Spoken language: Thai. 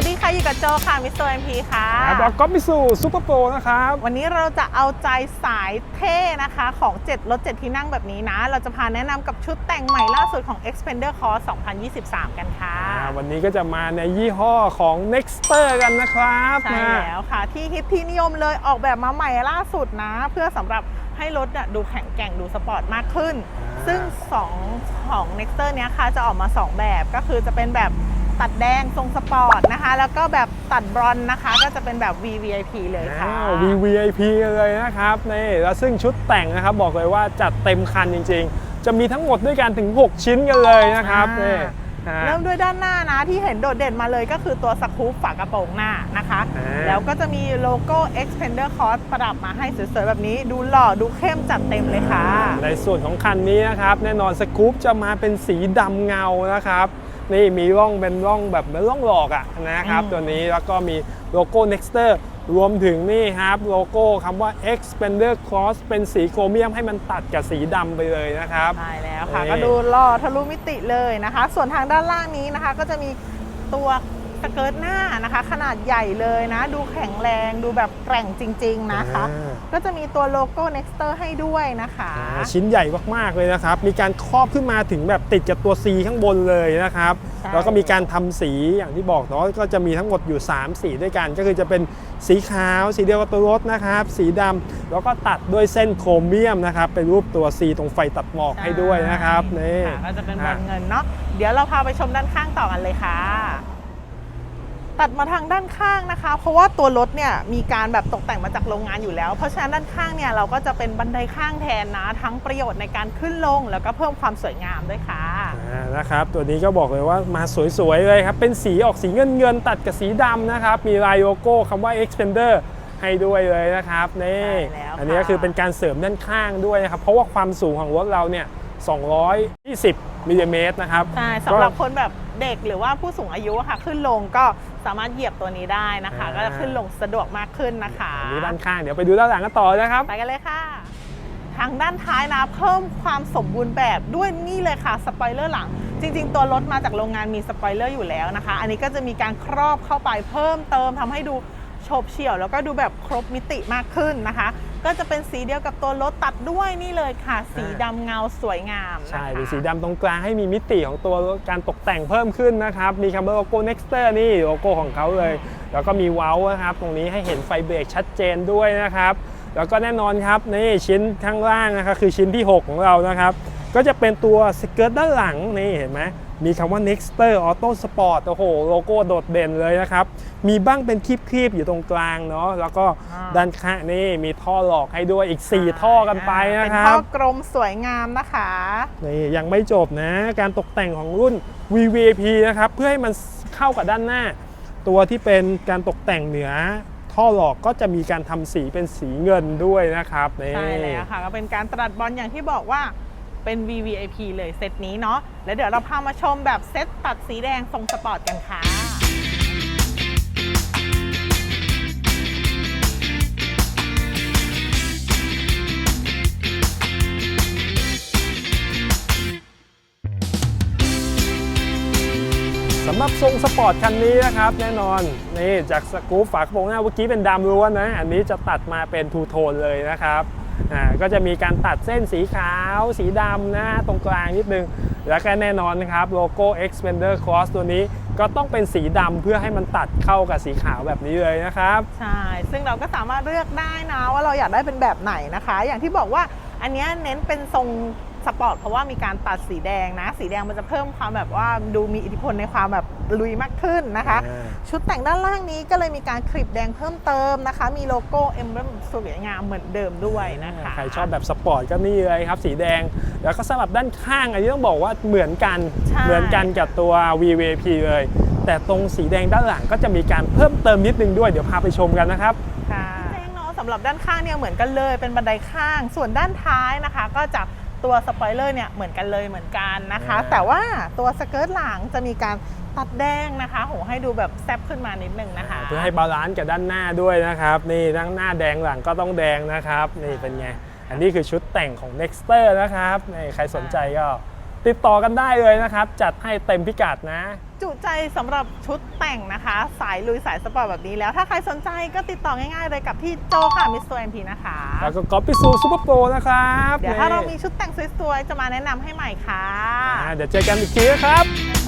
สวัสดีค่ะอยู่กับโจค่ะมิสเตอร์เอ็มพีค่ะครับแล้วก็มิสูซูเปอร์โปรนะครับ วันนี้เราจะเอาใจสายเท่นะคะของ 7 รถ 7 ที่นั่งแบบนี้นะ เราจะพาแนะนำกับชุดแต่งใหม่ล่าสุดของ Xpander Cross 2023 กันค่ะอ่าวันนี้ก็จะมาในยี่ห้อของ Nexter กันนะครับ ใช่มาแล้วค่ะ ที่ฮิตที่นิยมเลยออกแบบมาใหม่ล่าสุดนะ เพื่อสำหรับให้รถน่ะดูแข็งแกร่งดูสปอร์ตมากขึ้น ซึ่ง2ของ Nexter เนี้ยค่ะจะออกมา 2 แบบก็คือจะเป็นแบบ ตัดแดงทรงสปอร์ตนะคะ แล้วก็แบบตัดบรอนซ์นะคะ ก็จะเป็นแบบ VVIP เลยค่ะอ้าว VVIP เลยนะครับนี่แล้วซึ่งชุดแต่งนะครับบอกเลยว่าจัดเต็มคันจริง ๆ จะมีทั้งหมดด้วยกันถึง 6 ชิ้นกันเลยนะครับอ่านี่ฮะเริ่มด้วยด้านหน้านะที่เห็นโดดเด่นมาเลยก็คือตัวสกู๊ปฝากระโปรงหน้านะคะอ่าแล้วก็จะมีโลโก้ Xpander Cross ประดับมาให้สวยๆ แบบนี้ ดูหล่อดูเข้มจัดเต็มเลยค่ะ ในส่วนของคันนี้นะครับ แน่นอนสกู๊ปจะมาเป็นสีดำเงานะครับ นี่มีร่องเป็นร่องแบบเหมือนร่องหลอกอะนะครับอืมตัวนี้แล้วก็มีโลโก้ Nexter รวมถึงนี่ครับโลโก้คำว่า Xpander Cross เป็นสีโครเมียมให้มันตัดกับสีดำไปเลยนะครับใช่แล้วค่ะนี่ก็ดูหล่อทะลุมิติเลยนะคะ ส่วนทางด้านล่างนี้นะคะ ก็จะมีตัว สเกิร์ตหน้านะคะ ขนาดใหญ่เลยนะ ดูแข็งแรงดูแบบแกร่งจริง ๆนะคะ อ่า ก็จะมีตัวโลโก้ Nexter ให้ด้วยนะคะ อ่าชิ้นใหญ่มากๆเลยนะครับ มีการครอบขึ้นมาถึงแบบติดกับตัว C ข้างบนเลยนะครับ ใช่ แล้วก็มีการทำสีอย่างที่บอกเนาะ ก็จะมีทั้งหมดอยู่ 3 สีด้วยกัน ก็คือจะเป็นสีขาว สีเดียวกับตัวรถนะครับ สีดำแล้วก็ตัดด้วยเส้นโครเมียมนะครับ เป็นรูปตัว C ตรงไฟตัดหมอกให้ด้วยนะครับ นี่ ค่ะก็จะเป็นบออะลเงินเนาะเดี๋ยวเราพาไปชมด้านข้างต่อกันเลยค่ะ ตัดมาทางด้านข้างนะคะ เพราะว่าตัวรถเนี่ยมีการแบบตกแต่งมาจากโรงงานอยู่แล้ว เพราะฉะนั้นด้านข้างเนี่ยเราก็จะเป็นบันไดข้างแทนนะ ทั้งประโยชน์ในการขึ้นลง แล้วก็เพิ่มความสวยงามด้วยค่ะอ่านะครับตัวนี้ก็บอกเลยว่ามาสวยๆเลยครับ เป็นสีออกสีเงินเงินๆตัดกับสีดำนะครับ มีลายโลโก้คำว่า Expander ให้ด้วยเลยนะครับนี่ใช่แล้วอันนี้ก็ค่ะคือเป็นการเสริมด้านข้างด้วยนะครับ เพราะว่าความสูงของรถเราเนี่ย 220มิลลิเมตรนะครับใช่สำหรับคนแบบเด็กหรือว่าผู้สูงอายุอะค่ะ ขึ้นลงก็สามารถเหยียบตัวนี้ได้นะคะอ่าก็จะขึ้นลงสะดวกมากขึ้นนะคะอันนี้ด้านข้างเดี๋ยวไปดูด้านหลังกันต่อนะครับ ไปกันเลยค่ะ ทางด้านท้ายนะ เพิ่มความสมบูรณ์แบบด้วยนี่เลยค่ะ สปอยเลอร์หลัง จริง ๆ ตัวรถมาจากโรงงานมีสปอยเลอร์อยู่แล้วนะคะ อันนี้ก็จะมีการครอบเข้าไปเพิ่มเติมทำให้ดูโฉบเฉี่ยวแล้วก็ดูแบบครบมิติมากขึ้นนะคะ ก็จะเป็นสีเดียวกับตัวรถตัดด้วยนี่เลยค่ะ สีดำเงาสวยงามนะคะใช่เป็นสีดำตรงกลางให้มีมิติของตัวการตกแต่งเพิ่มขึ้นนะครับ มีคำว่าโลโก้ Nexter นี่โลโก้ของเขาเลย แล้วก็มีเว้านะครับ ตรงนี้ให้เห็นไฟเบรกชัดเจนด้วยนะครับ แล้วก็แน่นอนครับนี่ชิ้นข้างล่างนะครับคือชิ้นที่ 6 ของเรานะครับ ก็จะเป็นตัวสเกิร์ตด้านหลังนี่เห็นไหมมีคำว่า Nexter Auto Sport โอ้โห โลโก้โดดเด่นเลยนะครับ มีบ้างเป็นคลีบๆ อยู่ตรงกลางเนาะแล้วก็อ่าด้านข้างนี่มีท่อหลอกให้ด้วยอีก 4 ท่อกันไปนะเป็นครัท่อบกลมสวยงามนะคะนี่ยังไม่จบนะ การตกแต่งของรุ่น VVIP นะครับ เพื่อให้มันเข้ากับด้านหน้า ตัวที่เป็นการตกแต่งเหนือท่อหลอกก็จะมีการทำสีเป็นสีเงินด้วยนะครับนี่ใช่แล้วค่ะก็เป็นการตรัดบอลอย่างที่บอกว่า เป็น VVIP เลยเซตนี้เนาะแล้วเดี๋ยวเราพามาชมแบบเซตตัดสีแดงทรงสปอร์ตกันค่ะสำหรับทรงสปอร์ตคันนี้นะครับแน่นอนนี่จากสกู๊ปฝากระโปรงหน้าเมื่อกี้เป็นดำล้วนนะ อันนี้จะตัดมาเป็นทูโทนเลยนะครับ อ่าก็จะมีการตัดเส้นสีขาว สีดำนะตรงกลางนิดนึง แล้วก็แน่นอนนะครับโลโก้ Xpander Cross ตัวนี้ก็ต้องเป็นสีดำเพื่อให้มันตัดเข้ากับสีขาวแบบนี้เลยนะครับ ใช่ ซึ่งเราก็สามารถเลือกได้นะว่าเราอยากได้เป็นแบบไหนนะคะ อย่างที่บอกว่าอันนี้เน้นเป็นทรง สปอร์ตเพราะว่ามีการตัดสีแดงนะ สีแดงมันจะเพิ่มความแบบว่าดูมีอิทธิพลในความแบบลุยมากขึ้นนะคะอ่าชุดแต่งด้านล่างนี้ก็เลยมีการคลิปแดงเพิ่มเติมนะคะ มีโลโก้เอ็มเบมสวยงามเหมือนเดิมด้วยนะคะ ใครชอบแบบสปอร์ตก็นี่เลยครับ สีแดง แล้วก็สลับด้านข้างอันนี้ต้องบอกว่าเหมือนกันใช่เหมือนกันกับตัว VVP เลย แต่ตรงสีแดงด้านหลังก็จะมีการเพิ่มเติมนิดนึงด้วยเดี๋ยวพาไปชมกันนะครับค่ะแจ้งเนาะสำหรับด้านข้างเนี่ยเหมือนกันเลยเป็นบันไดข้าง ส่วนด้านท้ายนะคะ ก็จะ ตัวสปอยเลอร์เนี่ยเหมือนกันเลยเหมือนกันนะคะอ่าแต่ว่าตัวสเกิร์ตหลังจะมีการตัดแดงนะคะโหให้ดูแบบแซบขึ้นมานิดนึงนะคะ เพื่อให้บาลานซ์กับด้านหน้าด้วยนะครับ นี่ทั้งหน้าแดงหลังก็ต้องแดงนะครับ นี่เป็นไง อันนี้คือชุดแต่งของ Nexter นะครับนี่ใครสนใจก็ ติดต่อกันได้เลยนะครับ จัดให้เต็มพิกัดนะ จุใจสำหรับชุดแต่งนะคะ สายลุยสายสปอร์ตแบบนี้แล้วถ้าใครสนใจก็ติดต่อง่ายๆเลยกับพี่โจค่ะมิสเตอร์เอ็มพีนะคะแล้วก็ก๊อปปี้ซูซูเปอร์โปรนะครับเดี๋ยวถ้าเรานี่มีชุดแต่งสวยๆจะมาแนะนำให้ใหม่ค่ะ อ่าเดี๋ยวเจอกันอีกทีนะครับบ๊าย